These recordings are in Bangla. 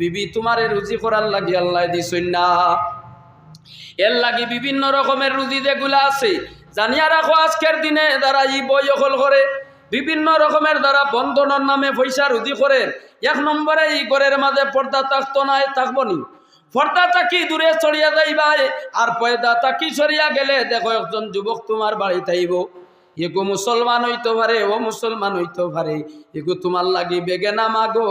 বিবি তোমারে রুজি করার লাগি আল্লাহ দিছই না। এর লাগি বিভিন্ন রকমের রুজি যেগুলা আছে, জানিয়া রাখো আজকের দিনে যারা ই বই অকল করে, বিভিন্ন রকমের দ্বারা বন্ধনের নামে পয়সা রুজি করে, এক নম্বরে ই ঘরের মাঝে পর্দা থাকতো নাই থাকব নি। পর্দা তাকি দূরে চড়িয়া যাইবাই, আর পর্দা তাকি সরিয়া গেলে দেখো একজন যুবক তোমার বাড়িতে আইব। এগো মুসলমান হইতে পারে, ও মুসলমান হইতে পারে। এগো তোমার লাগি বেগে না মাগো,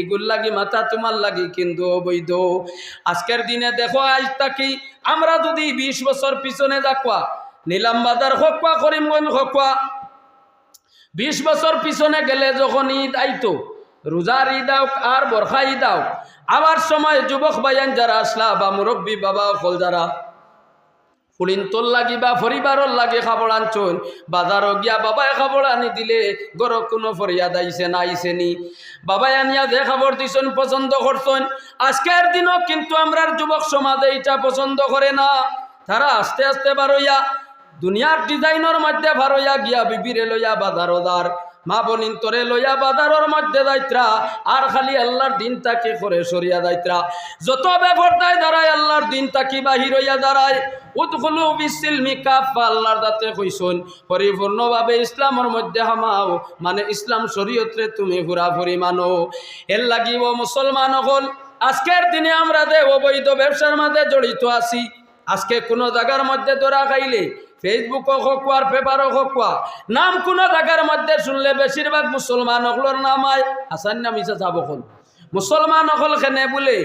এগুর লাগি মাথা তোমার লাগি কিন্তু অবৈধ। আজকের দিনে দেখো, আজ তাকি আমরা যদি বিশ বছর পিছনে যাকুয়া, নিলাম বাজার হকুয়া, করিমগঞ্জ হকুয়া, বিশ বছর পিছনে গেলে যখন ঈদ আইতো, রোজার ঈদ আওক আর বরখা ঈদ আওক আবার সময় যুবক বায়ান যারা আসলা বা মুরব্বী বাবা ফল যারা ফুলিন তোর লাগি বা পরিবারর লাগে খাবার আনছন বাজারও গিয়া বাবাই খাবার আনি দিলে গর কোনো ফরিয়াদ আইছে না আইছে নি? বাবাই আনিয়া যে খাবার দিছেন পছন্দ করছেন আজকের দিনও কিন্তু আমরা যুবক সমাজে এটা পছন্দ করে না। তারা আস্তে আস্তে বারইয়া দুনিয়ার ডিজাইনের মধ্যে ভারইয়া গিয়া বিবিরে লইয়া বাজারদার মা বনিন তোরে লইয়া বাজারের মধ্যে যাইত্রা, আর খালি আল্লাহর দিন তাকে করে সরিয়া যাইত্রা। যত বেফরদায় দাঁড়ায়, আল্লাহর দিন তাকি বাহির হইয়া দাঁড়ায়। উৎখলু বিসিলমি কাফা আল্লাহর দাতে কইসন পরিপূর্ণভাবে ইসলামের মধ্যে হামাও মানে ইসলাম শরীয়তরে তুমি ঘুরাফুরি মানো। এর লাগি ও মুসলমান হল, আজকের দিনে আমরা দে অবৈধ ব্যবসার মাঝে জড়িত আছি, আজকে কোনো জায়গার মধ্যে ধরা খাইলে ফেসবুকও হোক আর পেপারও হোক নাম কোনো জায়গার মধ্যে শুনলে বেশিরভাগ মুসলমান অকলোর নাম আয় আসান নাম ইসা যাব হল। মুসলমান অকল খেনে বলে?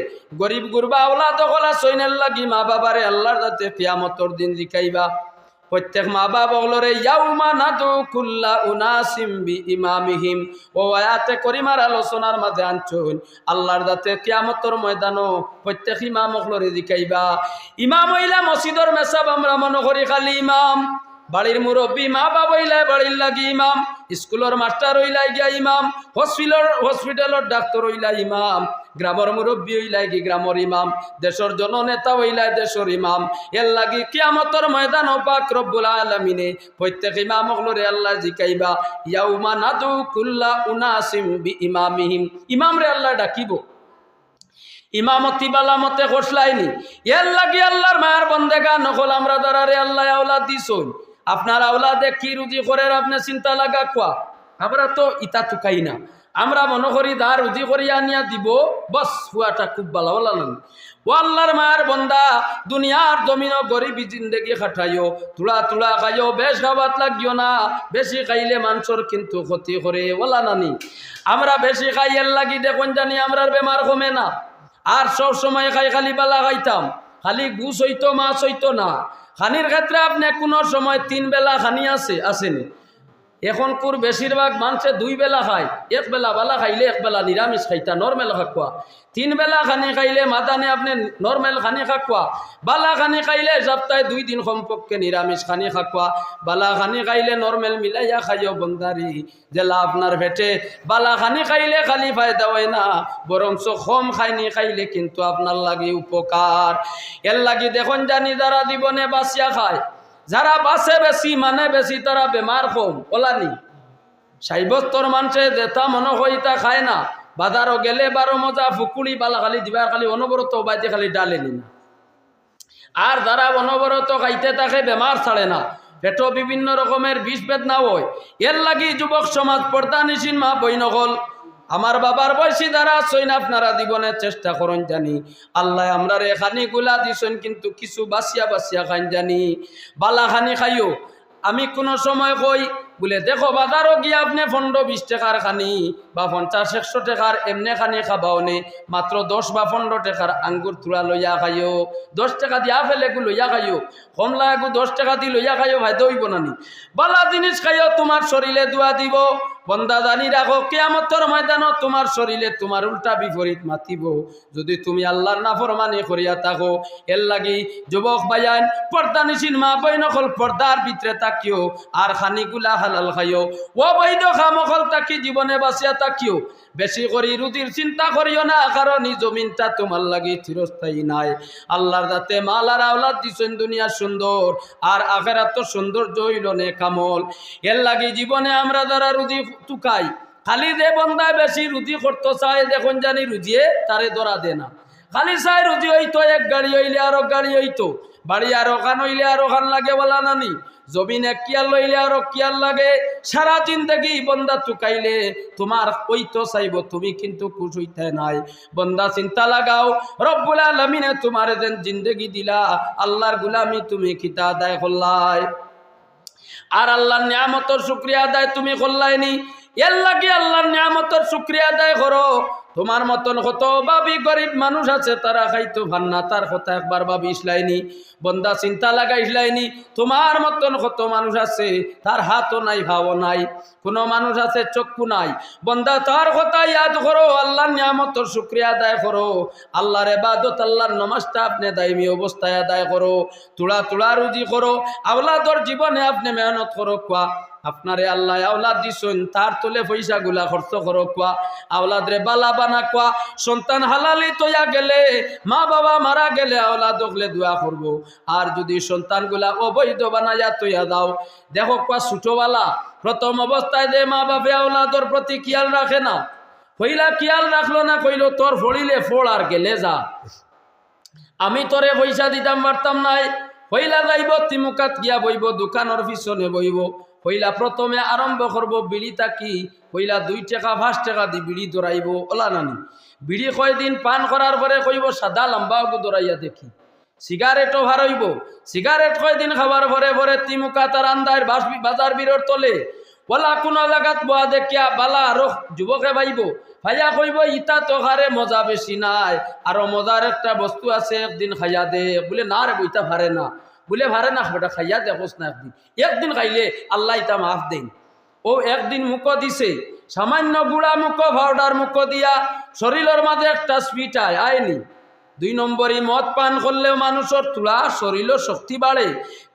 গরিব গুরবা ওলা দখলা সৈনের লাগি মা বাবারে আল্লাহর যাতে পিয়ামতর দিন জিকাইবা। প্রত্যেক মা বাবা বলরে, ইয়াউমা নাদু কুল্লা উনাসিম বি ইমামিহিম ও আয়াতে করিমার আলোচনার মাঝে আনছুন, আল্লাহর দাতে কিয়ামতর ময়দানও প্রত্যেক ইমাম হলরে জিকাইবা। ইমাম হইলা মসজিদর মেসাব, আমরা মনে করি খালি ইমাম। বাড়ির মুরব্বী মা বাবা হইলা বাড়ির লাগি ইমাম। স্কুলের মাস্টার হইলাই গিয়া ইমাম হসপিটাল হসপিটালের ডাক্তার হইলাই ইমাম গ্রামের মুরব্বী হইলাই কি গ্রামের ইমাম দেশের জননেতা হইলাই দেশের ইমাম। এর লাগি কিয়ামতর ময়দান পাক রব্বুল আলমিনে প্রত্যেক ইমাম হলরে আল্লাহ জিকাইবা, ইয়াউমা নাদু কুল্লা উনাসিম বি ইমামিহিম ইমাম রে আল্লাহ ডাকিব। ইমামতি বালামতে খসলাইনি এর লাগি আল্লাহর মায়ার বন্দেগা নকল, আমরা দ্বারারে আল্লাহ আওলাদ দিছই আপনার আওলাদে কি রুজি করে আপনি চিন্তা লাগা কোয়া? আমরা তো ইতা তুকাই না। আমরা মনে করি, দা, রুজি করি, আনিয়া দিব। বস, হুয়াটা খুব ভালো লাগলাম ও আল্লাহর মায়ার বন্দা, দুনিয়ার জমিনও গরিবী জিন্দগি খাটাইও। তুলা তুলা খাইও, বেশ খাবাত লাগিও না। বেশি খাইলে মানুষের কিন্তু ক্ষতি করে ওলা নানি আমরা বেশি খাই এর লাগি দেখুন জানি আমরার বেমার কমে না। আর সব সময় খাই, খালি বেলা খাইতাম। খালি গুছ হইতো, মাছ হইতো না। খানির ক্ষেত্রে আপনি কোনো সময় তিন বেলা খানি আছে আসেনি। এখন কুর বেশিরভাগ মানুষে দুই বেলা খায়। এক বেলা বেলা খাইলে এক বেলা নিরামিষ খাইতা নর্মেল খাকুয়া তিন বেলা খানি খাইলে মাদানে আপনি নর্মেল খানি খাকুয়া বালা খানি খাইলে সপ্তাহে দুই দিন কমপক্ষে নিরামিষ খানি খাকুয়া বালা খানি খাইলে নর্মেল মিলাইয়া খাইও বন্দারি জেলা আপনার ভেটে। বালা খানি খাইলে খালি ফায়দা হয় না, বরঞ্চ কম খাইনি খাইলে কিন্তু আপনার লাগে উপকার। এর লাগি দেখুন জানি যারা জীবনে বাঁচিয়া খায় যারা বাঁচে বেশি মানে বেশি, তারা বেমার কম ওলানি সাইবস্তর মানুষে যেটা মনে হয় তা খায় না। বাজারও গেলে বারো মজা ফুকুড়ি বালা খালি দিবার খালি অনবরত বাইতে খালি ডালেনি না আর যারা অনবরত খাইতে থাকে বেমার ছাড়ে না। পেটো বিভিন্ন রকমের বিষ বেদনা হয়। এর লাগি যুবক সমাজ পর্দা নিশিন মা বই নকল আমার বাবার বয়সী দ্বারা সইন আপনারা জীবনের চেষ্টা করেন জানি। আল্লাহ আমরা রে খানি গুলা দিছেন, কিন্তু কিছু বাসিয়া বাসিয়া খান জানি। বালা খানি খাইও। আমি কোনো সময় কই, বলে, দেখো, বাজারও গিয়ে আপনি পনেরো, বিশ টাকার খানি বা পঞ্চাশ, একশো টাকার এমনি খানি খাবাও নে। মাত্র দশ বা পনেরো টাকার আঙ্গুর তুলা লইয়া খাইও। দশ টাকা দিয়া ফেলে গু লইয়া খাইও। কমলা এগু দশ টাকা দি লইয়া খাইও, ভাই, দইব নানি বালা জিনিস খাইও, তোমার শরীরে দোয়া দিব। বন্দা জানি রাখো, কেয়ামতর ময়দানত তোমার শরীরে তোমার উল্টা বিপরীত মাতিব। যদি তুমি আল্লাহর নাফরমানি করিয়া থাকো, এর লাগি যুবক বায়ান পর্দা নিশিন মা বই নকল পর্দার ভিতরে তাকিও আর খানিগুলা হালাল খাইও। ও বৈধ খামকল তাকি জীবনে বাঁচিয়া তাকিও বেশি করি রুজির চিন্তা করিও না, কারণ জমিনটা তোমার লাগি চিরস্থায়ী নাই। আল্লাহর দাতে মাল আর আওলাদ দিছেন দুনিয়া সুন্দর, আর আখেরাত তো সৌন্দর্য হইল নে কামল এর লাগি জীবনে আমরা যারা রুজি টুকাই খালি যে বন্দায় বেশি রুজি করতে চায়, দেখুন জানি রুজিয়ে তারে ধরা দে না। খালি চাই রুজি হইতো, এক গাড়ি হইলে আর গাড়ি হইতো। বাড়ি আর ওখান হইলে আর ওখান লাগে বলা নানি। জমিন এক কিয়ার লইলে আর কিয়ার লাগে। সারা জিন্দগি বন্দা চুকাইলে তোমার ওই তো চাইব, তুমি কিন্তু খুশ হইতে নাই। বন্দা চিন্তা লাগাও, রব্বুল আলমিনে তোমার যেন জিন্দগি দিলা, আল্লাহর গুলামি তুমি খিতা আদায় করলাই। আর আল্লাহর নিয়ামতর শুক্রিয়া আদায় তুমি করলাইনি। এর লাগে আল্লাহর নিয়ামতর শুক্রিয়া আদায় করো। তোমার মতন কত ভাবি গরিব মানুষ আছে, তারা খাইতো ভান্না তার কথা একবার ভাবি ইসলাইনি, বন্দা চিন্তা লাগা ইসলাইনি, তোমার মতন কত মানুষ আছে, তার হাতও নাই, ভাবও নাই, কোনো মানুষ আছে, চক্ষু নাই, বন্দা তার কথা ইয়াদ করো, আল্লাহর নিয়ামতর শুক্রিয়া আদায় করো, আল্লাহর এবাদত আল্লাহর নমাজটা আপনি দায়মি অবস্থায় আদায় করো, তুলা তুলা রুজি করো, আওলাদর জীবনে আপনি মেহনত করো, কোয়া আপনারে আল্লাহ আওলাদ দিছেন তার তোলে পয়সা গুলা খরচ করো কোয়া আওলাদ রে বালা বানা কোয়া, সন্তান হালালি তৈয়া গেলে, মা বাবা মারা গেলে আওলাদ হলে দোয়া করব। আর যদি সন্তানগুলা অবৈধ বানাইয়া তৈয়া দাও, দেখো কোয়া ছোটবালা প্রথম অবস্থায় যে মা বাপে আওলাদর প্রতি খেয়াল রাখে না কইলা খেয়াল রাখল না, কইলো, তোর ফড়িলে ফোড় আর গেলে যা। আমি তোরে পয়সা দিতাম পারতাম নাই পইলা যাইব, তিমুকাত গিয়া বইব, দোকানের পিছনে বইব। পইলা প্রথমে আরম্ভ করব বিড়ি তাকি পইলা দুই টাকা, পাঁচ টাকা দি বিড়ি দৌড়াইব ওলা নানি। বিড়ি কয়দিন পান করার পরে কইব, সাদা লম্বা দৌড়াইয়া দেখি। সিগারেটও ভারইব সিগারেট কয়দিন খাবার পরে পরে তিমুকা তার আন্দার বাজার বিরর তলে। বলা কোন জায়গাত বয়া দেখিয়া বালা আরও যুবকে ভাইব ভাইয়া কইব, ইটা তো হারে মজা বেশি নাই। আরও মজার একটা বস্তু আছে, একদিন খাইয়া দে। বলে, না রে বইটা ভারে না। বলে, ভারে না বেটা, খাইয়া দেখোস না একদিন একদিন খাইলে, আল্লাহ ইতা মাফ দেন। ও একদিন মুখ দিছে, সামান্য গুড়া মুখ ভাউডার মুখ দিয়া, শরীরের মাঝে একটা স্পিট আয়, আয়নি। দুই নম্বরই মদ পান করলেও মানুষের তুলা শরীরের শক্তি বাড়ে।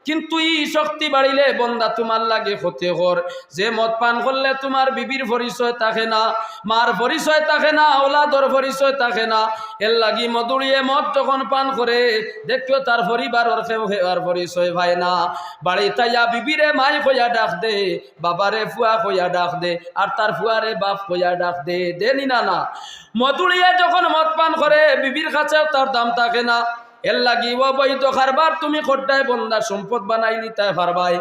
কিন্তু ই শক্তি বাড়িলে বন্দা তোমার লাগে হতে কর যে মদ পান করলে তোমার বিবির পরিচয় থাকে না, মার পরিচয় থাকে না ওলাদর পরিচয় থাকে না। এর লাগি মধুরিয়ে মদ যখন পান করে, দেখল তার পরিবারের কেউ হেওয়ার পরিচয় ভাই না। বাড়ি তাইয়া বিবিরে মাই কইয়া ডাক দে, বাবারে ফুয়া কইয়া ডাক দে, আর তার ফুয়ারে বাপ কইয়া ডাক দে দেনি না না মধুরিয়ে যখন মদ পান করে, বিবির কাছেও তার দাম থাকে না। এর লাগি অবৈধ কারবার তুমি বন্দার সম্পদ বানাই পারবাই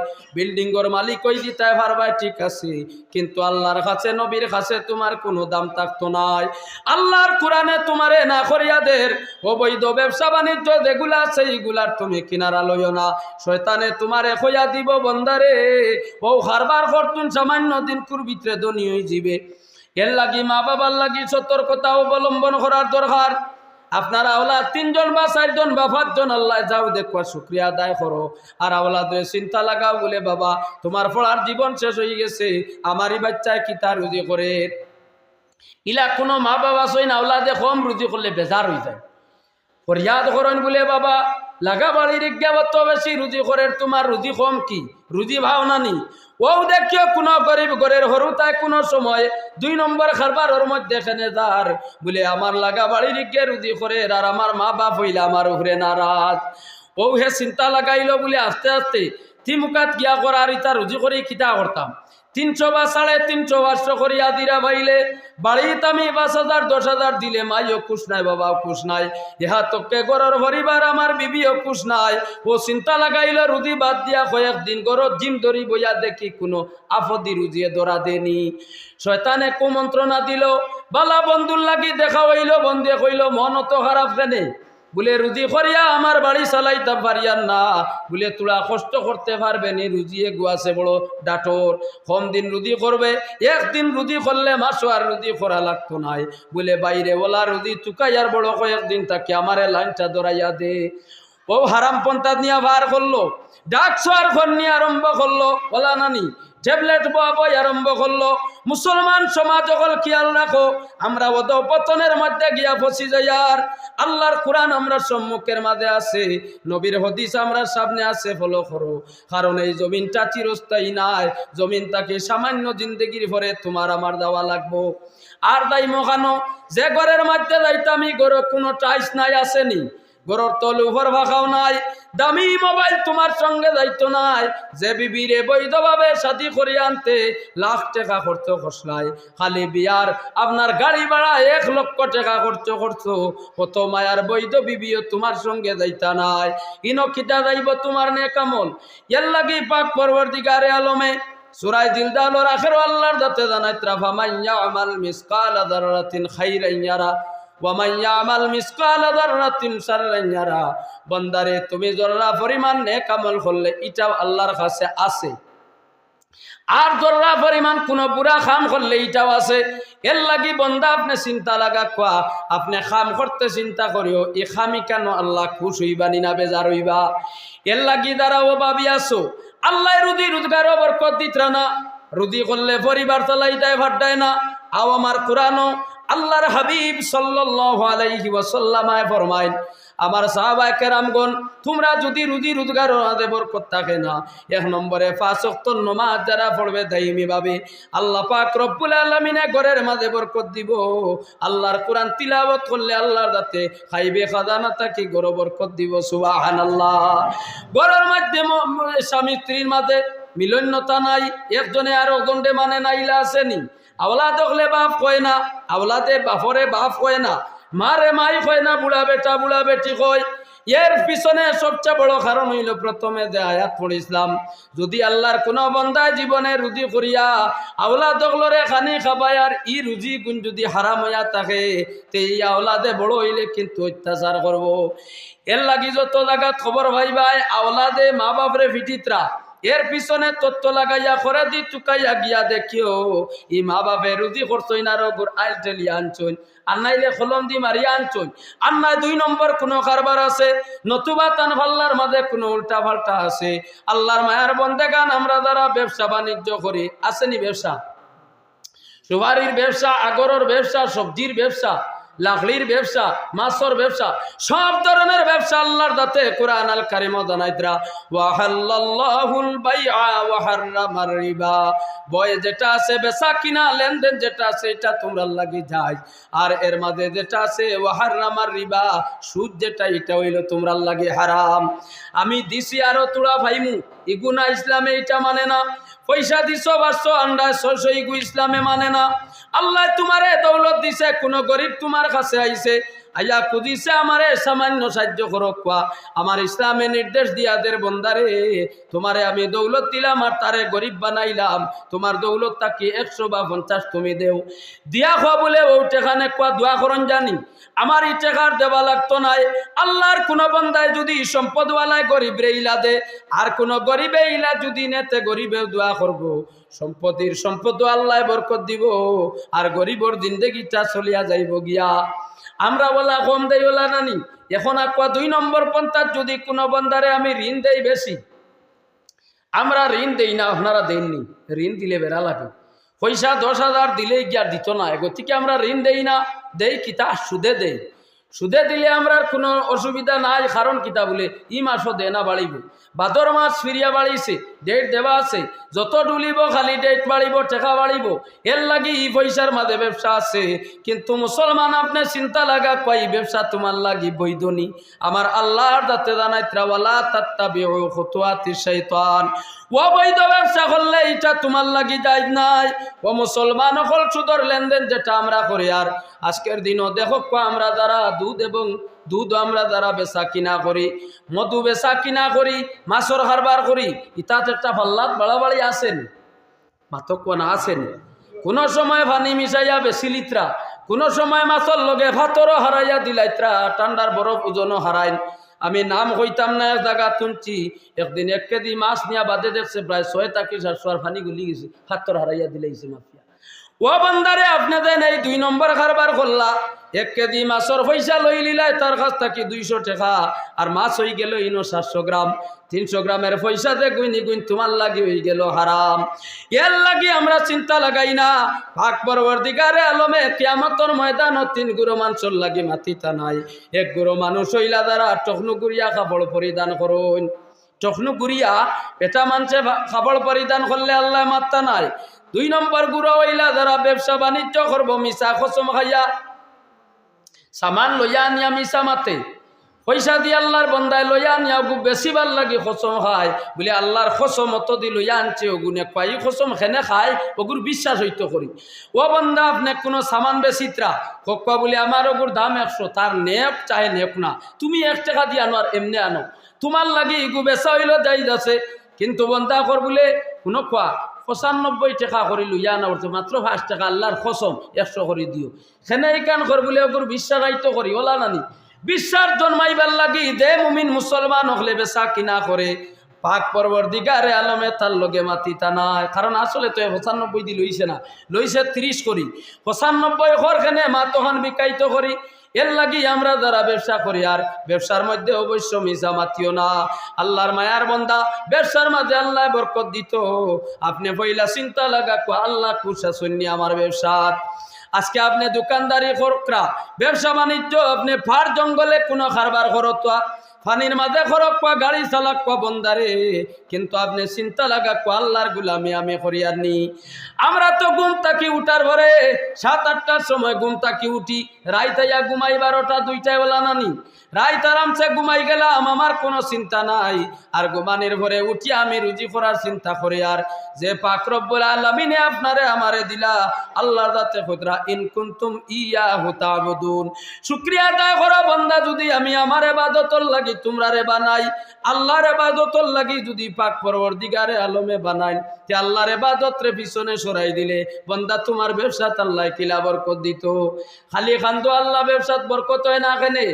পারবাই ঠিক আছে। কিন্তু কোনো দাম নাই। না অবৈধ ব্যবসা বাণিজ্য তুমি কিনারা লইও না। শয়তানে তোমারে খইয়া দিব বন্দারে ও কারবার করতুন সামান্য দিন কুর ভিতরে ধনী হয়ে যাবে এর লাগি মা বাবার লাগি সতর্কতা অবলম্বন করার দরকার। আপনারা আওলা তিনজন বা চারজন বা পাঁচজন, আল্লাহ যাও দেখো শুক্রিয়া আদায় করো। আর আওলাদের চিন্তা লাগাও, বলে, বাবা, তোমার পড়ার জীবন শেষ হয়ে গেছে, আমারই বাচ্চায় কি তার রুজি করে? ইলা কোনো মা বাবা সইন আওলাদে কম রুজি করলে বেজার হয়ে যায়। ফরিয়াদ করেন বলে, বাবা, লাগা বাড়ির জ্ঞাবত বেশি, রুজি করে তোমার রুজি কম কি? রুজি ভাওনা নি? ও দেখিও কোনো গরিব গরের হরু তাই কোনো সময় দুই নম্বর খারবার ওর মধ্যে এখানে যার বলে, আমার লাগা বাড়ির গে রুজি করে আর আমার মা বাপ হইলে আমার উপরে নারাজ। ও হে চিন্তা লাগাইলো বলে, আস্তে আস্তে তিমুকাত গিয়া করার ইতা রুজি করে খিতা করতাম? তিনশো বা সাড়ে তিনশো পাঁচশো করিয়া দিরা ভাইলে, বাড়িতে আমি পাঁচ হাজার, দশ হাজার দিলে মাইও খুশ নাই, বাবাও খুশ নাই। ইহা তোকে গরর পরিবার আমার বিবিও খুশ নাই। ও চিন্তা লাগাইল, রুজি বাদ দিয়া কয়েকদিন গরত জিম ধরি বইয়া দেখি কোনো আফদি রুজিয়ে ধরা দেনি। শয়তানে কুমন্ত্রণা দিল, বালা বন্ধুর লাগি দেখা হইল বন্ধুয়ে কইল, মন অত খারাপ কেনে? বলে, রুজি করিয়া আমার বাড়ি চালাইতে পারিয়ার না। বলে, তোরা কষ্ট করতে পারবে নি রুজিয়ে গুয়াছে বড় ডাটোর। কম দিন রুজি করবে, একদিন রুজি করলে মাসো আর রুজি করা লাগতো নাই। বলে, বাইরে ওলা রুজি চুকাইয়ার বড় কয়েকদিন তাকে আমারে লাইনটা ধরাইয়া দে। ও হারাম পন্থা নিয়ে বার করল, ডাক আর ঘর নিয়ে আরম্ভ করল, বলা নানি ট্যাবলেট বই আরম্ভ করল, মুসলমান সমাজ অকল খেয়াল রাখো, আমরা ওদ পতনের মধ্যে গিয়া ফসি যাই আর, আল্লাহর কোরআন আমরা সম্মুখের মাঝে আছে, নবীর হদিস আমরা সামনে আছে, ফলো করো, কারণ এই জমিনটা চিরস্থায়ী নাই জমিনটাকে সামান্য জিন্দগির ভরে তোমার আমার দেওয়া লাগবো। আর তাই মহানো যে ঘরের মধ্যে যাইতাম, এই ঘরে কোনো টাইস নাই, আসেনি। গরর তল উপর ভাষাও নাই, দামি মোবাইল তোমার সঙ্গে যাইতো নাই। যে বিবিরে বৈধভাবে সাথী করে আনতে লাখ টাকা খরচ খসলাই খালি বিয়ার আপনার গাড়ি ভাড়া এক লক্ষ টাকা খরচ করছ, কত মায়ার বৈধ বিবিও তোমার সঙ্গে যাইতা নাই। ইনো খিতা যাইব তোমার নে কামল এর লাগি পাক পরবর্তীকারে আলমে সুরাই দিলদালোর আখের আল্লাহর দাতে জানাই ত্রাফা মাইয়া আমাল মিসকাল আদারাতিন খাইরাইন বান্দারে, তুমি জররা পরিমাণ নেক আমল করলে এটাও আল্লাহর কাছে আছে। আর জররা পরিমাণ কোন বুড়া খাম করলে এটাও আছে। এর লাগি বন্দা আপনি চিন্তা লাগা কোয়া, আপনি খাম করতে চিন্তা করিও, এ খামি কেন আল্লাহ খুশ হইবা নিনা বেজার হইবা? এর লাগি দ্বারা ভাবি আসো আল্লাহ রুদি রোজগার বরকত দিতরা না। রুদি করলে পরিবার চালাইটাই ভাড্ডায় না। আও আমার কোরআনও আল্লাহর হাবিব সাল্লাল্লাহু আলাইহি ওয়াসাল্লামায় ফরমাইন, আমার সাহাবায়ে কেরামগণ, তোমরা যদি রুজি রোজগার আদে বরকত থাকে না, এক নম্বরে ওয়াক্ত নামাজ যারা পড়বে দাইমি ভাবে আল্লাহ পাক রব্বুল আলামিনে ঘরের মাঝে বরকত দিব। আল্লাহর কোরআন তিলাওয়াত করলে আল্লাহর দাতে খাইবে খাজানা তাকে গরো বরকত দিব, সুবহানাল্লাহ। ঘরের মধ্যে ম- ম- স্বামী স্ত্রীর মাঝে মিলন্যতা নাই, একজনে আর একজনকে মানে নাইলা আসেনি আওলাদ হলে বাপ কয় না, আওলাদে বাপরে বাপ কয় না, মারে মাই কয় না, বুড়া বেটা, বুড়া বেটি কয়। এর পিছনে সবচেয়ে বড় কারণ হইল প্রথমে যে আয়াত পড়িছিলাম যদি আল্লাহর কোনো বন্দায় জীবনে রুজি করিয়া আওলাদ দগলরে খানি খাবাই আর ই রুজি গুণ যদি হারাম হইয়া থাকে, তে এই আওলাদে বড় হইলে কিন্তু অত্যাচার করব। এর লাগি যত জায়গাত খবর ভাই ভাই, আওলাদে মা বাপরে ফিটিত্রা এর পিছনে তত্ত্ব লাগাইয়া করে দি টুকাইয়া গিয়া দেখিও, ই মা বাপে রুজি করছই না রগুর আইল টেলিয়া আনছই আর নাইলে কলম দি মারিয়া আনছই আর নাই দুই নম্বর কোনো কারবার আছে, নতুবা তান ভাল্লার মাঝে কোনো উল্টা পাল্টা আছে। আল্লাহর মায়ার বন্দে গান আমরা যারা ব্যবসা বাণিজ্য করি আসেনি ব্যবসা? সুপারির ব্যবসা আগরের ব্যবসা সবজির ব্যবসা লাকড়ির ব্যবসা, মাছর ব্যবসা, সব ধরনের ব্যবসা আল্লাহর দাতে কোরআন আল কারিম জানাইতরা ওয়াহাল্লাল্লাহুল বাইআ ওয়া হাররামার রিবা। বয় যেটা আছে বেচা কিনা, লেনদেন যেটা আছে, এটা তোমরা লাগি যায় আর এর মাঝে যেটা আছে, ওয়া হাররামার রিবা, সুদ যেটা, এটা হইল তোমরা লাগি হারাম। আমি দিছি আরও তোরা ভাইমু। ইগুনা ইসলামে এটা মানে না। পয়সা দিছ, বাড়ছো, আন্ডা ছশো ইগু ইসলামে মানে না। আল্লাহ তোমারে দৌলত দিছে, কোনো গরিব তোমার কাছে আইছে। আইয়া খুঁজিছে আমারে, সামান্য সাহায্য করক কোয়া। আমার ইসলামে নির্দেশ দিয়াদের বন্দারে, তোমারে আমি দৌলত দিলাম আর তারে গরিব বানাইলাম। তোমার দৌলত তাকে একশো বা পঞ্চাশ তুমি দেও। দিয়া খোয়া বলে, ও টেখানে কোয়া, দোয়া করন জানি। আমার এই টেকার দেওয়া লাগতো নাই। আল্লাহর কোন বন্দায় যদি সম্পদওয়ালায় গরিব রে ইলা দে, আর কোন গরিবে ইলা যদি নেতে, গরিবেও দোয়া করব। সম্পত্তির সম্পদ আল্লাহ বরকত দিব, আর গরিবর জিন্দগিটা চলিয়া যাইব গিয়া। আমরা বলা কম দেই বলা নানি। এখন আকুয়া দুই নম্বর পন্থার যদি কোনো বন্দারে আমি ঋণ দেই বেশি, আমরা ঋণ দেই না, আপনারা দেননি ঋণ দিলে বেড়া লাগে। পয়সা দশ হাজার দিলেই গিয়া দিত না। গতিকে আমরা ঋণ দেই না, দেই কি কিতা সুদে দেই। সুদে দিলে আমরা কোনো অসুবিধা নাই, কারণ কিতা বলে? ই মাসও দে না বাড়িব। ভাদর মাস ফিরিয়া বাড়িছে, ডেট দেওয়া আছে। যত ডুলিব, খালি ডেট বাড়িব, টেকা বাড়িব। এর লাগি ই পয়সার মাঝে ব্যবসা আছে। কিন্তু মুসলমান আপনি চিন্তা লাগা, কয় ব্যবসা তোমার লাগি বৈধনি? আমার আল্লাহর দাতে জানাই ত্রাওয়ালা তাত্তা বেহ খতুয়াতি শৈতান ও বৈধ ব্যবসা করলে এটা তোমার লাগি যায় নাই। ও মুসলমান হল সুদর লেনদেন যেটা আমরা করি, আর আজকের দিনও দেখো আমরা যারা দুধ এবং দুধ আমরা যারা বেচা কিনা করি, মধু বেচা কিনা করি মাছর হারবার করি, ইতাত একটা পাল্লাত বাড়াবাড়ি আসেন মাতক কোনা আসেন কোনো সময় ভানি মিশাইয়া বেশি লিত্রা, কোনো সময় মাছর লগে ভাতরও হারাইয়া দিলাইত্রা ঠান্ডার বরফ ওজনও হারাইন। আমি নাম হইতাম না, এক জায়গা তুনছি একদিন এক কেজি মাছ নিয়া বাদে দেখছে প্রায় ছয় তাকি সাতশো আর ফানি গুলি গেছে। হাতর হারাইয়া দিলাইছে মাফিয়া। ও বান্দারে দেন এই দুই নম্বর কারবার করলা। এক কেজি মাছর পয়সা লই লিলাই, তার কাছ থেকে দুইশো টাকা। আর মাছ হয়ে গেল ইনো সাতশো গ্রাম। তিনশো গ্রামের পয়সাতে গুইনি গুইন, তোমার লাগি হয়ে গেল হারাম। এর লাগি আমরা চিন্তা লাগাই না। ভাগ পরবর্তীকারে আলমে কিয়ামতর ময়দান তিন গুরু মানুষের লাগি মাতিতা নাই। এক গুরু মানুষ হইলা দ্বারা টকনু গুড়িয়া কাপড় পরিধান করুন। টকনু গুড়িয়া পেটা মানুষে কাপড় পরিধান করলে আল্লাহ মাত্তা নাই। দুই নম্বর গুড়া হইলা যারা ব্যবসা বাণিজ্য করব মিশা খসম খাইয়া। সামান লইয়া আনিয়া মিশা মাতে। পয়সা দিয়ে আল্লাহর বন্দায় লইয়া নিয়া গু ভালো লাগে খসম খায়। বলে আল্লাহর খসম অত দি লইয়া আনছে ওগুনে কয় খসম খেনে খায়, ওগুর বিশ্বাস হইতো করি। ও বন্দা, আপনি কোনো সামান বেশিত্রা কক্কা বলে, আমার ওগুর দাম একশো, তার নেক চাহে নেক না। তুমি এক টাকা দিয়ে আনো আর এমনি আনো। তোমার লাগে ইগু বেচা হইল যাই আছে কিন্তু বন্দা কর বলে কোনো কোয়া পঁচানব্বই টাকা করে লইয়া আনা উঠছে মাত্র পাঁচ টাকা, আল্লাহর খসম একশো করে দিও। সেনে এই কান কর বলে ওগুর বিশ্বাস আইতো করি, ওলা নানি। বিশ্বাস জন্মাইবার লাগি দে মুমিন মুসলমান হলে বেচা কিনা করে। পাক পর্বর দিগারে আলমে তার লগে মাতি তা নাই, কারণ আসলে তো পঁচানব্বই দি লইছে না, লইছে ত্রিশ করি। পঁচানব্বই ঘরখানে মা তখন বিকাইত করি। এর লাগি আমরা যারা ব্যবসা করি, আর ব্যবসার মধ্যে অবশ্য মিশা মাতিও না। আল্লাহর মায়ার বন্দা, ব্যবসার মাঝে আল্লাহ বরকত দিত। আপনি পয়লা চিন্তা লাগা আল্লাহ কুসা শুননি আমার ব্যবসা আজকে আপনি দোকানদারি করকরা ব্যবসা বাণিজ্য, আপনি ফার জঙ্গলে কোনো কারবার করত ফানির মাঝে খরক পা, গাড়ি চালাক পা, বন্দারে। কিন্তু আপনি চিন্তা লাগা কো, আল্লাহর গুলামি আমি করিয়ার নি। আমরা তো ঘুম তাকি উঠার পরে, সাত আটটার সময় ঘুম তাকি উঠি। রাইতাইয়া ঘুমাই বারোটা, দুইটায় বেলা নানি রাইত আরামসে ঘুমাই গেলাম, আমার কোনো চিন্তা নাই। আর ঘুমানির ভরে উঠি আমি রুজি করার চিন্তা করি আর। যে পাকরব্বুল আলমিনে আপনারে আমারে দিলা, আল্লাহর দাতে খুদরা, ইন কুন্তুম ইয়া হুতাবুদুন শুক্রিয়া আদায় করো বন্দা, যদি আমি আমার এবাদতর লাগি তোমরা রে বানাই, আল্লাহর এবাদতর লাগি যদি পাক পরবর্তীকারে আলমে বানাই, তে আল্লাহর এবাদত রে পিছনে সরাই দিলে বন্দা তোমার ব্যবসাত আল্লাহ কিলা বরকত দিত। খালি খান্দো আল্লাহ ব্যবসাত বরকত হয় না কেনে?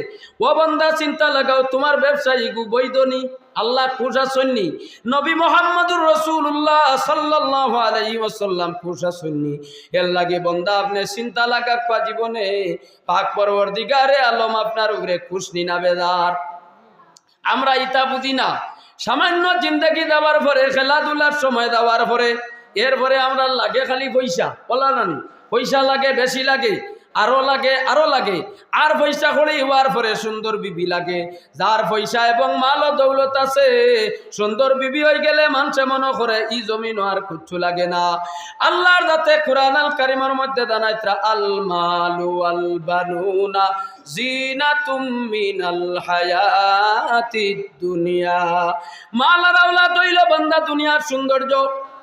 ও বন্দা চিন্তা লাগাও, তোমার ব্যবসায়ী গু বৈদনি আল্লাহ খুশা সন্নি। নবী মোহাম্মদুর রসুল্লাহ সাল্লাহ আলাই ওসাল্লাম খুশা সন্নি। এর লাগে বন্দা আপনি চিন্তা লাগাক পা জীবনে, পাক পরবর দিগারে আলম আপনার উপরে খুশ নিনা বেদার আমরা ইতা বুঝি না। সামান্য জিন্দগি দেওয়ার পরে, খেলাধুলার সময় দেওয়ার পরে, এরপরে আমরা লাগে খালি পয়সা। বলা নানি, পয়সা লাগে, বেশি লাগে। আরও লাগে আরও লাগে। আর পয়সা করে হওয়ার পরে সুন্দর বিবি লাগে। যার পয়সা এবং মাল দৌলত আছে, সুন্দর বিবি হয়ে গেলে মানুষে মনে করে, ই জমিন আর কিচ্ছু লাগে না। আল্লাহর দাতে কোরআন আল কারিমের মধ্যে দানাইত্রা আল মালু আল বানুনা জিনাতুম মিনাল হায়াতিদ দুনিয়া। মালার আওলাদ হইল বান্দা দুনিয়ার সৌন্দর্য।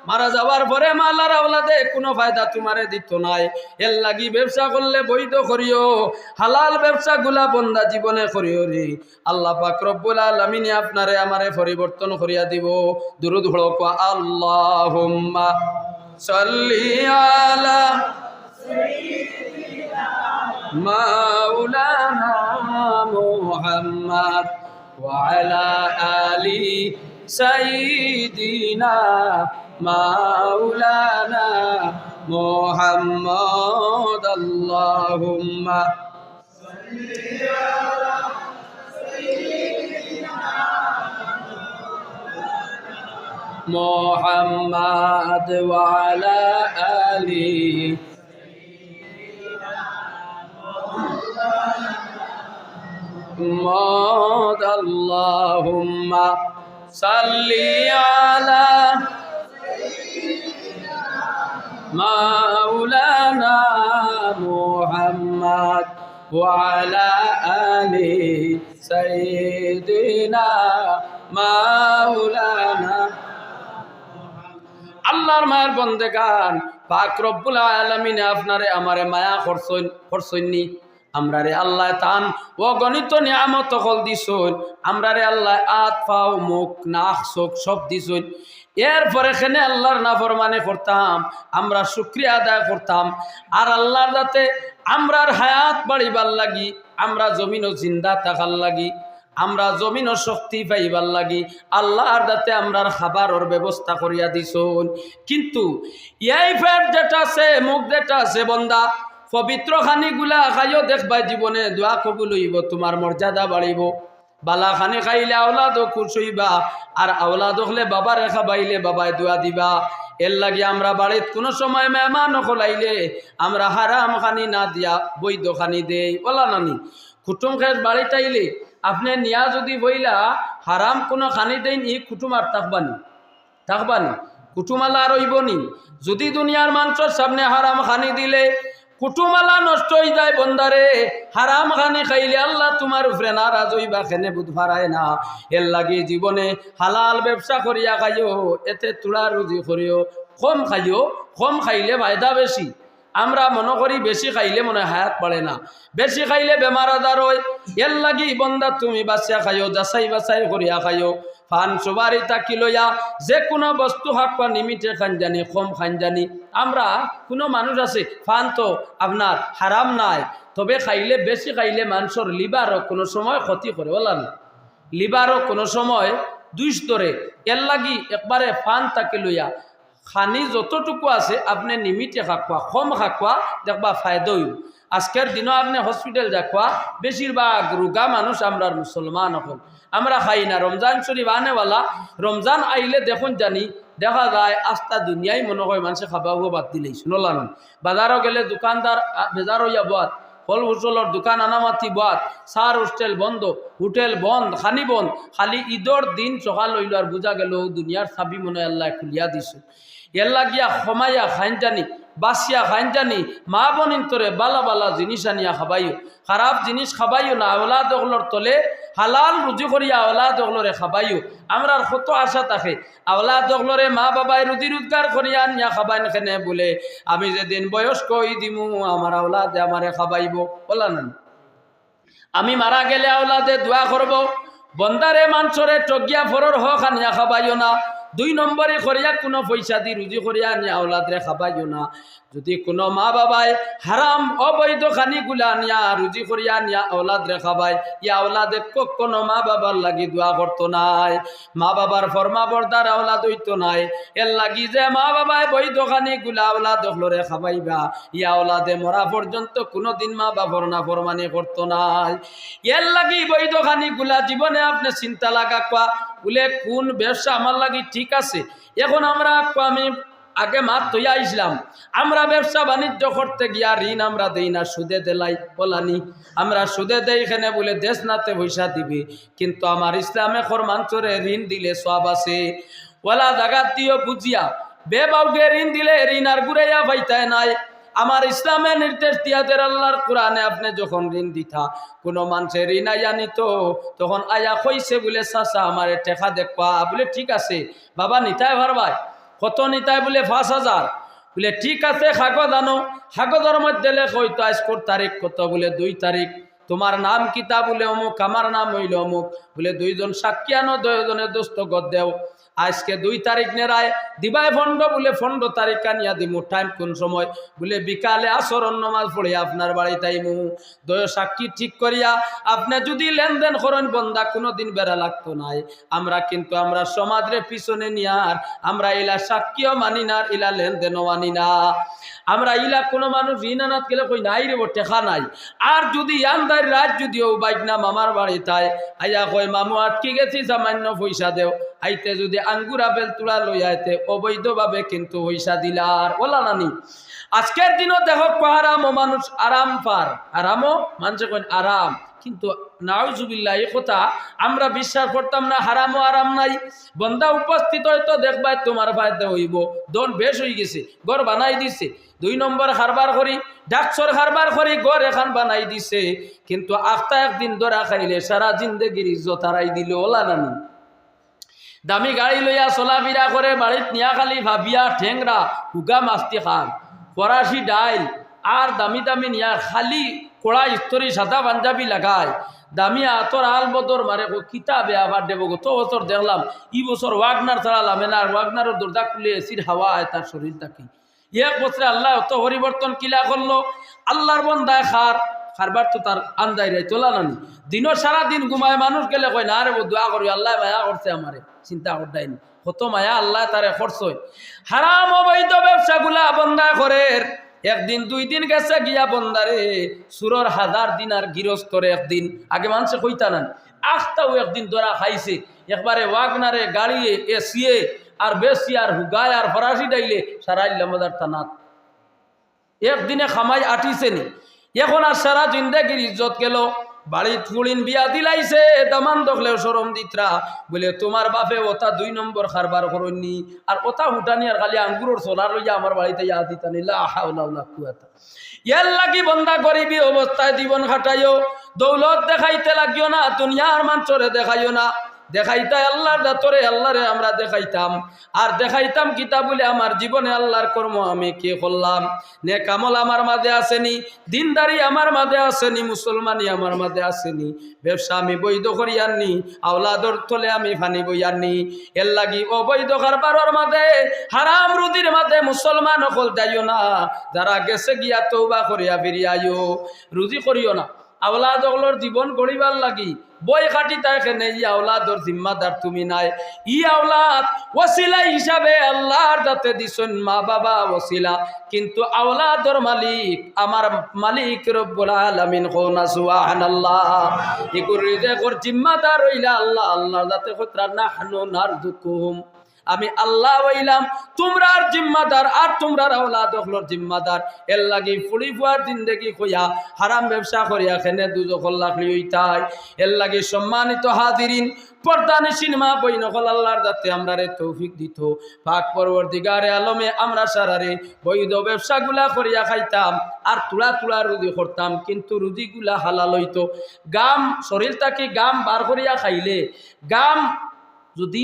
মারা যাওয়ার পরে মালার আওলাদে কোনো ফায়দা তোমারে দিত নাই। এর লাগি ব্যবসা করলে বৈধ করিও, হালাল ব্যবসা গুলা বন্দা জীবনে করিও রে। আল্লাহ পাক আলমিনে আপনারে আমারে পরিবর্তন করিয়া দিব। দুরুদ হড়ক আল্লাহ সাল্লি মাওলানা মুহাম্মদ ওয়া আলা আলি সাইয়্যিদিনা مولانا محمد اللهم. محمد وعلى آله. محمد اللهم صل على مولانا محمد وعلى آل سيدنا مولانا আল্লাহর মায়ের বন্দেগান পাক রব্বুল আলমিনে আপনারে আমারে মায়া করছইন করছইনি আমরা রে আল্লাহ তান ও গণিত নিয়ামত হল দিছইন আমরা রে আল্লাহ আত পাও মুখ নাক চোখ সব দিছইন এরপরে খেনে আল্লাহর নাফরমানে করতাম, আমরা শুক্রিয়া আদায় করতাম। আর আল্লাহর যাতে আমরার হায়াত বাড়িবার লাগি, আমরা জমিনও জিন্দা থাকার লাগি, আমরা জমিনও শক্তি পাইবার লাগি, আল্লাহর দাতে আমরার খাবারের ব্যবস্থা করিয়া দিছুন কিন্তু এই ফেট যেটা আছে, মুখ যেটা আছে বন্দা পবিত্র খানিগুলা খাইও দেখবা জীবনে দোয়া কবুল হইব, তোমার মর্যাদা বাড়িব। বালা খানে খাইলে আওলাদ খুশ হইবা, আর আওলাদ হলে বাবা রেখা বাইলে বাবায় দোয়া দিবা। এর লাগে আমরা বাড়িত কোনো সময় মেহমান খোলাইলে আমরা হারাম খানি না দিয়া বৈধ খানি দেই। ওলা নানি কুটুম খেস বাড়িতে আইলে আপনি নিয়া যদি বইলা হারাম কোনো খানি দেন ই কুটুম আর থাকবানি। থাকবানি কুটুমালা আর হইবনি। যদি দুনিয়ার মানুষের সামনে হারাম খানি দিলে কুটুমালা নষ্ট হয়ে যায় বন্দারে হারাম খানি খাইলে আল্লাহ তোমার উপরে নারাজ হইবা খেনে বুধ ভারায় না। এর লাগি জীবনে হালাল ব্যবসা করিয়া খাইও, এতে তুলা রুজি করিও। কম খাইও, কম খাইলে ফায়দা বেশি। আমরা মনে করি বেশি খাইলে মনে হয় হায়াত পড়ে না। বেশি খাইলে বেমার আজার হয়। এর লাগি বন্দা তুমি বাচ্চা খাইও, যাচাই বাছাই করিয়া খাইও। ফান সবারই তাকি লইয়া যে কোনো বস্তু হাক পা নিমিটে খান জানি কম খান জানি আমরা কোনো মানুষ আছে, ফান তো আপনার হারাম নাই, তবে খাইলে বেশি খাইলে মানুষের লিভারও কোনো সময় ক্ষতি করে, বললাম। লিভারও কোনো সময় দুষ ধরে। এর লাগি একবারে ফান তাকে লইয়া খানি যতটুকু আছে আপনি নিমিটে খাকুয়া কম খাকুয়া দেখবা ফায়দা আজকের দিনও আপনি হসপিটাল যাকুয়া বেশিরভাগ রোগা মানুষ আমরা মুসলমান হল। আমরা খাই না। রমজান শরীফ আনেওয়ালা রমজান আইলে দেখুন জানি, দেখা যায় আস্তা দুনিয়ায় মনে হয় মানুষে খাবা হুয়া বাদ দিলেই শুনলাম বাজারও গেলে দোকানদার বেজার হইয়া বাদ ফল ফসলের দোকান আনামাতি বাদ সার হোস্টেল বন্ধ, হোটেল বন্ধ, খানি বন্ধ। খালি ঈদর দিন সকাল হইল আর বুঝা গেল দুনিয়ার চাবি মনে আল্লাহ খুলিয়া দিছে। এল্লা গিয়া খমাইয়া খাইন জানি বাসিয়া খাইন জানি, মা বনিন তোরে বালা বালা জিনিস আনিয়া খাবাইও। খারাপ জিনিস খাবাইও না ওলা দখলর তলে হালাল রুজি করিয়া আওলা দখলরে খাবাইও আমরা কত আশা থাকে আওলা দখলরে মা বাবাই রুজি রোজগার করিয়া আনিয়া খাবাইন খেনে বলে? আমি যেদিন বয়স্ক হই দিমু আমার আওলাদে আমারে খাবাইব। বলা না আমি মারা গেলে আওলাদে দোয়া করব বন্দারে মানসরে টগিয়া ফরর হক আনিয়া খাবাইও না। দুই নম্বরে করিয়া কোনো পয়সা দি রুজি করিয়া আনিয়া আওলাদরে খাবাইও না। যদি কোনো মা বাবাই হারাম অবৈধ খানিগুলা নিয়া রুজি করিয়া আনিয়া আওলাদরে খাবাই ইয়া আওলাদে কোনো মা বাবার লাগি দোয়া করতো নাই। মা বাবার ফরমা বর্দার আওলাদ হইতো নাই। এর লাগি যে মা বাবাই বৈধ খানিগুলা আওলাদ হলরে খাবাইবা ইয়া আওলাদে মরা পর্যন্ত কোনোদিন মা বাবার না ফরমানি করতো নাই। এর লাগি বৈধ খানিগুলা জীবনে আপনি চিন্তা লাগা কোয়া বলে কোন ব্যবসা আমার লাগি ঠিক আছে? এখন আমরা আমি আগে মাত তৈয়া আইসলাম। আমরা ব্যবসা বাণিজ্য করতে গিয়া ঋণ আমরা দেই না, সুদে দেলাই বলানি আমরা সুদে দেই এখানে বলে দেশ নাতে পয়সা দিবে। কিন্তু আমার ইসলামে খরমাঞ্চরে ঋণ দিলে সব আছে। ওলা জাগাত দিও বুঝিয়া বেবাউকে ঋণ দিলে ঋণ আর ঘুরাইয়া পাইতায় নাই। আমার ইসলামের নির্দেশ দিয়াদের আল্লাহর কোরআনে আপনি যখন ঋণ দিতা, কোনো মানুষের ঋণ আইয়া নিত, তখন আয়া কইছে বলে, চাচা, আমার টেকা দেখবা বলে, ঠিক আছে, বাবা নিতাই ভারবাই কত নিতাই বলে পাঁচ হাজার বলে, ঠিক আছে কাগজ আনো কাগজের মধ্যে লেখ হয়তো আজকোর তারিখ কত বলে, দুই তারিখ তোমার নাম কিতা বলে অমুক আমার নাম হইল অমুক। বলে, দুইজন সাক্ষী আনো দুইজনের দোস্ত গদ দেও। আজকে দুই তারিখ নেরায় দিবাই ফন্ড বলে ফন্ড তারিখ কানিয়া দিমু। টাইম কোন সময়? বলে, বিকালে আসরণ নমাজ পড়ে আপনার বাড়ি তাইমু দয় সাক্ষী ঠিক করিয়া আপনি যদি লেনদেন করেন, বন্দা কোনো দিন বেড়া লাগতো নাই। আমরা কিন্তু আমরা সমাজরে পিছনে নিয়ার আমরা ইলা সাক্ষীও মানি না ইলা লেনদেনও মানি না। আমরা ইলা কোনো মানুষ ঋণ আনাত গেলে কই নাই রে টেকা নাই। আর যদি ইয়ানদার রাত যদিও বাইক না মামার বাড়ি তাই আইয়া কই মামু, আটকে গেছি সামান্য পয়সা দেও। আইতে যদি আঙ্গুর আপেল তুলা লই আইতে, অবৈধভাবে কিন্তু পয়সা দিলার ওলা নানি। আজকের দিনও দেখো আরাম মানুষ আরাম পার। আরামও মানুষে কইন আরাম। কিন্তু নাউজুবিল্লাহ, এই কথা আমরা বিশ্বাস করতাম না হারামও আরাম নাই। বন্দা উপস্থিত হয়তো দেখবাই তোমার ফায়দা হইব। দন বেশ হয়ে গেছে গড় বানাই দিছে। দুই নম্বর হারবার করি, ডাকসর হারবার করি গড় এখান বানাই দিছে। কিন্তু আখতা একদিন ধরা খাইলে সারা জিন্দগির ইজ্জত হারাই দিল ওলা নানি। দামি গাড়ি লইয়া চলাফিরা করে বাড়িত নিয়া খালি ভাবিয়া ঠেংরা হুগা মাস্তি খান। ফরাসি ডাইল আর দামি দামি নিয়া খালি কোড়া স্তরি সাদা পাঞ্জাবি লাগায় দামি আতর আল বদর মারে কিতাবে আবার দেব গত বছর দেখলাম, ই বছর ওয়াগনার ছাড়ালাম না আর ওয়াগনারের দরজা খুলে এসির হাওয়া আয় তার শরীর থাকি এক বছরে আল্লাহ অত পরিবর্তন কিলা করল আল্লাহর বন্দায় খার খারবার তো তার আন্দাই রে তোলা নানি দিনও সারা দিন ঘুমায়, মানুষ গেলে কয়, না রে দোয়া করি, আল্লাহ মায়া করছে আমারে, চিন্তা করতাইনি কত মায়া আল্লাহ তারে খরচ হারাম অবৈধ ব্যবসাগুলা বন্ধা করে একদিন দুই দিন গেছে গিয়া বন্দারে, সুরর হাজার দিন আর গৃহস্থরে একদিন, আগে মানুষে কইতা নান আখটাও একদিন ধরা খাইছে, একবারে ওয়াগনারে গাড়িয়ে, এসিয়ে, আর বেশি আর হুগায় আর ফরাসি ডাইলে সারাইল্লা মজার তানাত। একদিনে খামাই আটিছে নি। এখন আর সারা জিন্দাগির ইজ্জত গেল। বাড়িত ফুড়িন বিয়া দিলাইছে, দামান দখলেও সরম দিতরা। বলে, তোমার বাপে ওটা দুই নম্বর খারবার করনি আর ওটা হুটানি আর খালি আঙ্গুরের সোলার লইয়া আমার বাড়িতে ইয়া দিতানি। ইয়ার লাগি বন্দা গরিবী অবস্থায় জীবন খাটাইও। দৌলত দেখাইতে লাগিও না, দুনিয়ার মাঞ্চরে দেখাইও না। দেখাইতাই আল্লাহর দাতরে আল্লাহরে আমরা দেখাইতাম। আর দেখাইতাম কিতা বলে আমার জীবনে আল্লাহর কর্ম আমি কে করলাম? নে কামল আমার মাঝে আসেনি, দিনদারি আমার মাঝে আসেনি, মুসলমানি আমার মাঝে আসেনি। ব্যবসা আমি বৈধ করি আননি আওলাদর তলে আমি ফানি বই আননি। এর লাগি অবৈধ কারবারর মাঝে, হারাম রুদির মাঝে মুসলমান অকল যাইও না। যারা গেছে গিয়া তৌবা করিয়া ফিরিয়াইও রুজি করিও না। আওলাদ অকলর জীবন গড়িবার লাগি বই কাটি তাই খেনে ই আওলাদর জিম্মাদার তুমি নাই। ই আওলাদ ওসিলা হিসাবে আল্লাহর দাতে দিছেন মা বাবা ওসিলা। কিন্তু আওলাদর মালিক আমার মালিক রব্বুল আলামিন কোনা সুবহানাল্লাহ, ইকুর রিজেকর জিম্মাদার হইলা আল্লাহ, আল্লাহর দাতে খতরা নাহনু নারযুকুহুম আমি আল্লাহ হইলাম, তোমরার জিম্মাদার আর তোমরার আওলাদ হলর জিম্মাদার। এর লাগি ফুড়ি ফুয়ার জিন্দেগি কইয়া হারাম ব্যবসা করিয়া খেনে দুজকল লাখলি হইতাই এর লাগি সম্মানিত হাজিরিন, পর্দানি সিনেমা বই নকল আল্লাহর যাতে আমরা রে তৌফিক দিত। পাক পরবর্তীগারে আলমে আমরা সারারে বৈধ ব্যবসাগুলা করিয়া খাইতাম আর তুলা তুলা রুদি করতাম, কিন্তু রুদিগুলা হালাল হইতো। গাম শরীর তাকে গাম বার করিয়া খাইলে, গাম যদি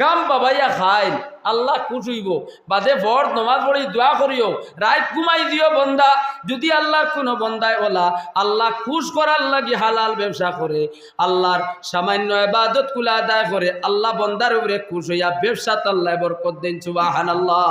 গাম বাবাইয়া খাই আল্লাহ কুচুইব বাদে বর নমাজ পড়ি দোয়া করিও। রাত ঘুমাই দিও বন্দা। যদি আল্লাহর কোনো বন্দায় ওলা, আল্লাহ খুশ করার লাগি হালাল ব্যবসা করে। আল্লাহর সামান্য এবাদত কুলা আদায় করে। আল্লাহ বন্দার উপরে খুশ হইয়া ব্যবসা তাল্লাহ বরকত দেন। সুবাহান আল্লাহ